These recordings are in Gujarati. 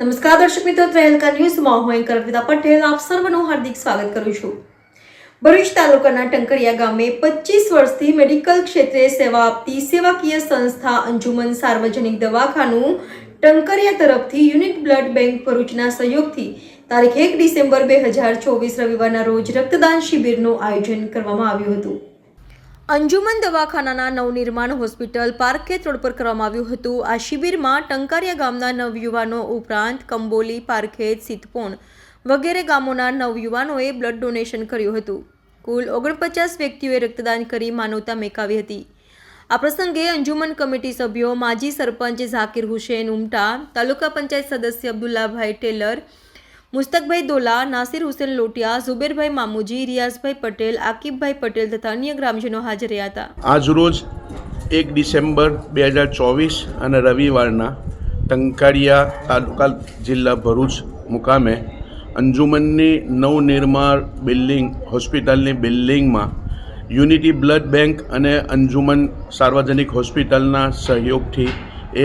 નમસ્કાર દર્શક મિત્રો ત્રેલકા ન્યૂઝમાં હું એન્કર અર્પિતા પટેલ. આપ સર્વનું હાર્દિક સ્વાગત કરું છું. ભરૂચ તાલુકાના ટંકરિયા ગામે પચીસ વર્ષથી મેડિકલ ક્ષેત્રે સેવા આપતી સેવાકીય સંસ્થા અંજુમન સાર્વજનિક દવાખાનું ટંકરિયા તરફથી યુનિટ બ્લડ બેંક ભરૂચના સહયોગથી તારીખ એક ડિસેમ્બર બે હજાર ચોવીસ રવિવારના રોજ રક્તદાન શિબિરનું આયોજન કરવામાં આવ્યું હતું. અંજુમન દવાખાનાના નવનિર્માણ હોસ્પિટલ પાર્કેત રોડ પર કરવામાં આવ્યું હતું. આ શિબિરમાં ટંકારિયા ગામના નવયુવાનો ઉપરાંત કંબોલી પારખેત સિતપોણ વગેરે ગામોના નવયુવાનોએ બ્લડ ડોનેશન કર્યું હતું. કુલ ઓગણપચાસ વ્યક્તિઓએ રક્તદાન કરી માનવતા મેકાવી હતી. આ પ્રસંગે અંજુમન કમિટી સભ્યો માજી સરપંચ ઝાકીર હુસેન ઉમટા, તાલુકા પંચાયત સદસ્ય અબ્દુલ્લાભાઈ ટેલર મુસ્તકભાઈ દોલા, નાસિર હુસેન લોટિયા, ઝુબેરભાઈ મામુજી, રિયાઝભાઈ પટેલ, આકિબભાઈ પટેલ તથા અન્ય ગ્રામજનો હાજર રહ્યા હતા. આજરોજ એક ડિસેમ્બર બે હજાર ચોવીસ અને રવિવારના ટંકારિયા તાલુકા જિલ્લા ભરૂચ મુકામે અંજુમનની નવનિર્માણ બિલ્ડિંગ, હોસ્પિટલની બિલ્ડિંગમાં યુનિટી બ્લડ બેંક અને અંજુમન સાર્વજનિક હોસ્પિટલના સહયોગથી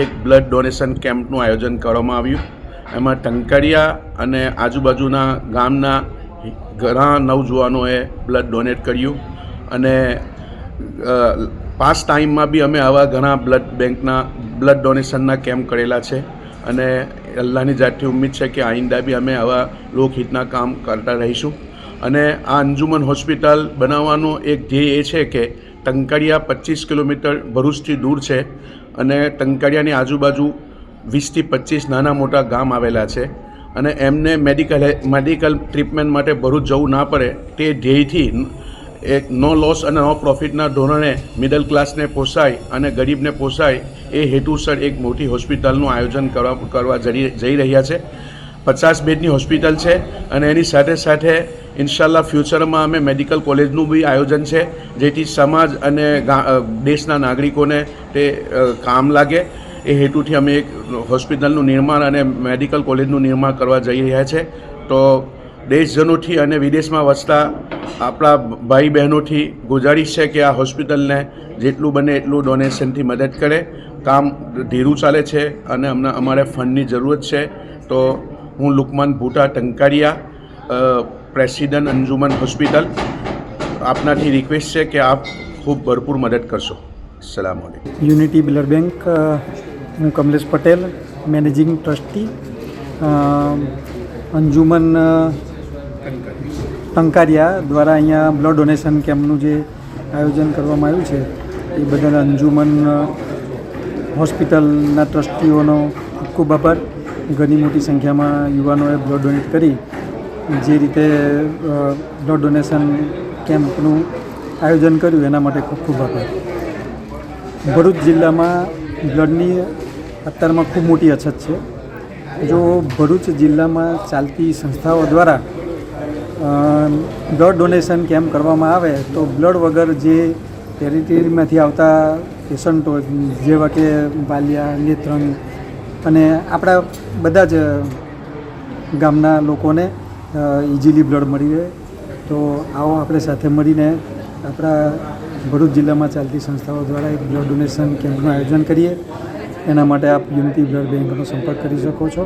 એક બ્લડ ડોનેશન કેમ્પનું આયોજન કરવામાં આવ્યું. એમાં ટંકારિયા અને આજુબાજુના ગામના ઘણા નવજુવાનોએ બ્લડ ડોનેટ કર્યું. અને પાસ ટાઈમમાં બી અમે આવા ઘણા બ્લડ બેંકના બ્લડ ડોનેશનના કેમ્પ કરેલા છે. અને અલ્લાહની જાતથી ઉમ્મીદ છે કે આઈંદા બી અમે આવા લોકહિતના કામ કરતા રહીશું. અને આ અંજુમન હોસ્પિટલ બનાવવાનો એક ધ્યેય એ છે કે ટંકારિયા પચીસ કિલોમીટર ભરૂચથી દૂર છે. અને ટંકારિયાની આજુબાજુ વીસથી પચીસ નાના મોટા ગામ આવેલા છે અને એમને મેડિકલ મેડિકલ ટ્રીટમેન્ટ માટે ભરૂચ જવું ના પડે તે ધ્યેયથી એક નો લોસ અને નો પ્રોફિટના ધોરણે મિડલ ક્લાસને પોસાય અને ગરીબને પોસાય એ હેતુસર એક મોટી હોસ્પિટલનું આયોજન કરવા કરવા જઈ રહ્યા છે. પચાસ બેડની હોસ્પિટલ છે અને એની સાથે સાથે ઇન્શાલ્લા ફ્યુચરમાં અમે મેડિકલ કોલેજનું બી આયોજન છે, જેથી સમાજ અને દેશના નાગરિકોને તે કામ લાગે. એ હેતુથી અમે એક હોસ્પિટલનું નિર્માણ અને મેડિકલ કોલેજનું નિર્માણ કરવા જઈ રહ્યા છે. તો દેશજનોથી અને વિદેશમાં વસતા આપણા ભાઈ બહેનોથી ગુજારિશ છે કે આ હોસ્પિટલને જેટલું બને એટલું ડોનેશનથી મદદ કરે. કામ ધીરું ચાલે છે અને અમને અમારે ફંડની જરૂરત છે. તો હું લુકમાન ભૂટા ટંકારિયા પ્રેસિડન્ટ અંજુમન હોસ્પિટલ. આપનાથી રિક્વેસ્ટ છે કે આપ ખૂબ ભરપૂર મદદ કરશો. સલામ યુનિટી બ્લડ બેંક હું કમલેશ પટેલ, મેનેજિંગ ટ્રસ્ટી અંજુમન ટંકારિયા દ્વારા અહીંયા બ્લડ ડોનેશન કેમ્પનું જે આયોજન કરવામાં આવ્યું છે, એ બદલ અંજુમન હોસ્પિટલના ટ્રસ્ટીઓનો ખૂબ ખૂબ આભાર. ઘણી મોટી સંખ્યામાં યુવાનોએ બ્લડ ડોનેટ કરી, જે રીતે બ્લડ ડોનેશન કેમ્પનું આયોજન કર્યું, એના માટે ખૂબ ખૂબ આભાર. ભરૂચ જિલ્લામાં બ્લડની અત્યારમાં ખૂબ મોટી અછત છે. જો ભરૂચ જિલ્લામાં ચાલતી સંસ્થાઓ દ્વારા બ્લડ ડોનેશન કેમ્પ કરવામાં આવે, તો બ્લડ વગર જે ટેરિટરીમાંથી આવતા પેશન્ટો જેવા કે બાલિયા નેત્રંગ અને આપણા બધા જ ગામના લોકોને ઇઝીલી બ્લડ મળી રહે. તો આવો આપણે સાથે મળીને આપણા ભરૂચ જિલ્લામાં ચાલતી સંસ્થાઓ દ્વારા એક બ્લડ ડોનેશન કેમ્પનું આયોજન કરીએ. એના માટે આપ યુનિટી બ્લડ બેંકનો સંપર્ક કરી શકો છો.